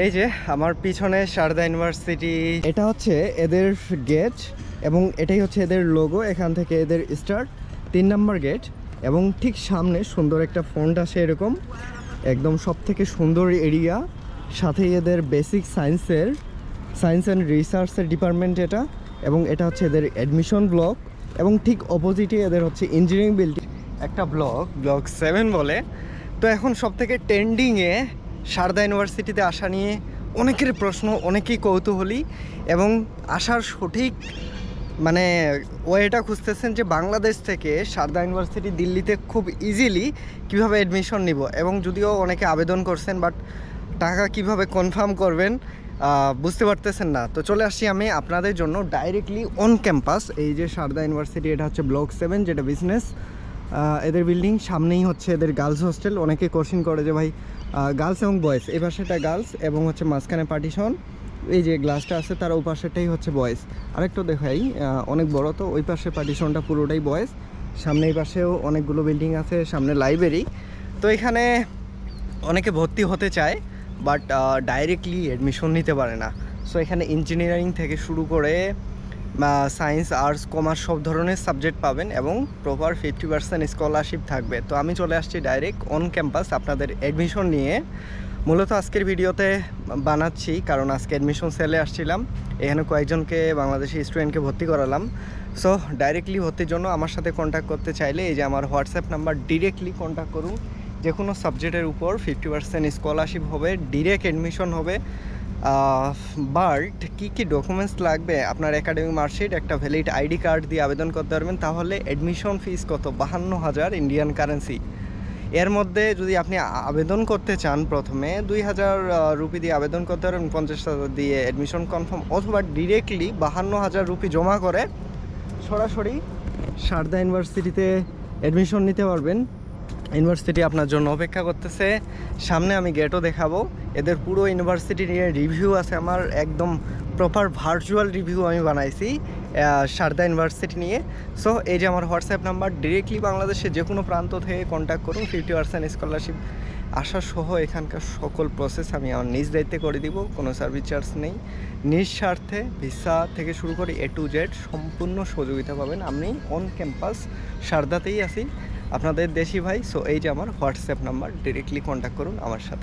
এই যে, আমার পিছনে সারদা ইউনিভার্সিটি এটা হচ্ছে এদের গেট এবং এটাই হচ্ছে এদের লোগো এখান থেকে এদের স্টার্ট তিন নম্বর গেট এবং ঠিক সামনে সুন্দর একটা ফন্ট আসে এরকম। একদম সব থেকে সুন্দর এরিয়া সাথে এদের বেসিক সায়েন্সের সায়েন্স অ্যান্ড রিসার্চের ডিপার্টমেন্ট এটা এবং এটা হচ্ছে এদের অ্যাডমিশন ব্লক এবং ঠিক অপোজিটে এদের হচ্ছে ইঞ্জিনিয়ারিং বিল্ডিং একটা ব্লক ব্লক সেভেন বলে। তো এখন সব থেকে ট্রেন্ডিংয়ে সারদা ইউনিভার্সিটিতে আসা নিয়ে অনেকের প্রশ্ন, অনেকেই কৌতূহলী এবং আসার সঠিক মানে ওয়েটা খুঁজতেছেন যে বাংলাদেশ থেকে সারদা ইউনিভার্সিটি দিল্লিতে খুব ইজিলি কীভাবে অ্যাডমিশন নিব এবং যদিও অনেকে আবেদন করছেন বাট টাকা কীভাবে কনফার্ম করবেন বুঝতে পারতেছেন না। তো চলে আসছি আমি আপনাদের জন্য ডাইরেক্টলি অন ক্যাম্পাস এই যে সারদা ইউনিভার্সিটি, এটা হচ্ছে ব্লক সেভেন যেটা বিজনেস এদের বিল্ডিং সামনেই হচ্ছে এদের গার্লস হোস্টেল অনেকে কোশ্চিন করে যে ভাই গার্লস এবং বয়েজ এই পাশেটা গার্লস এবং হচ্ছে মাঝখানে পার্টিশন এই যে গ্লাসটা আছে তার ওই পাশেটাই হচ্ছে বয়েজ আরেকটু দেখাই অনেক বড় তো, ওই পাশে পার্টিশনটা পুরোটাই বয়েজ সামনে এই পাশেও অনেকগুলো বিল্ডিং আছে, সামনে লাইব্রেরি তো এখানে অনেকে ভর্তি হতে চায় বাট ডাইরেক্টলি অ্যাডমিশন নিতে পারে না। সো এখানে ইঞ্জিনিয়ারিং থেকে শুরু করে সায়েন্স, আর্টস, কমার্স সব ধরনের সাবজেক্ট পাবেন এবং প্রপার ফিফটি পার্সেন্ট স্কলারশিপ থাকবে। তো আমি চলে আসছি ডাইরেক্ট অন ক্যাম্পাস আপনাদের অ্যাডমিশন নিয়ে। মূলত আজকের ভিডিওতে বানাচ্ছি, কারণ আজকে অ্যাডমিশন সেলে আসছিলাম। এখানে কয়েকজনকে, বাংলাদেশি স্টুডেন্টকে ভর্তি করালাম। সো ডাইরেক্টলি ভর্তির জন্য আমার সাথে কন্ট্যাক্ট করতে চাইলে এই যে আমার হোয়াটসঅ্যাপ নাম্বার ডিরেক্টলি কন্ট্যাক্ট করুন। যে কোনো সাবজেক্টের উপর ফিফটি পার্সেন্ট স্কলারশিপ হবে ডিরেক্ট অ্যাডমিশন হবে। বাট কী কী ডকুমেন্টস লাগবে? আপনার একাডেমিক মার্কশিট একটা ভ্যালিড আইডি কার্ড দিয়ে আবেদন করতে পারবেন। তাহলে অ্যাডমিশন ফিস কত? বাহান্ন হাজার ইন্ডিয়ান কারেন্সি এর মধ্যে যদি আপনি আবেদন করতে চান প্রথমে, দুই হাজার রুপি দিয়ে আবেদন করতে পারবেন, পঞ্চাশ হাজার দিয়ে অ্যাডমিশন কনফার্ম অথবা ডিরেক্টলি বাহান্ন হাজার রুপি জমা করে সরাসরি সারদা ইউনিভার্সিটিতে অ্যাডমিশন নিতে পারবেন। ইউনিভার্সিটি আপনার জন্য অপেক্ষা করতেছে। সামনে আমি গেটও দেখাবো। এদের পুরো ইউনিভার্সিটি নিয়ে রিভিউ আছে আমার, একদম প্রপার ভার্চুয়াল রিভিউ আমি বানাইছি সারদা ইউনিভার্সিটি নিয়ে। সো এই যে আমার হোয়াটসঅ্যাপ নাম্বার ডিরেক্টলি বাংলাদেশে যে কোনো প্রান্ত থেকে কন্ট্যাক্ট করুন ফিফটি পার্সেন্ট স্কলারশিপ আসা সহ এখানকার সকল প্রসেস আমি আমার নিজ দায়িত্বে করে দিব, কোনো সার্ভিস চার্জ নেই। নিঃস্বার্থে ভিসা থেকে শুরু করে এ টু জেড সম্পূর্ণ সহযোগিতা পাবেন। আমি অন ক্যাম্পাস সারদাতেই আছি। আপনাদের দেশি ভাই সো এই যে আমার হোয়াটসঅ্যাপ নাম্বার ডিরেক্টলি কন্ট্যাক্ট করুন আমার সাথে।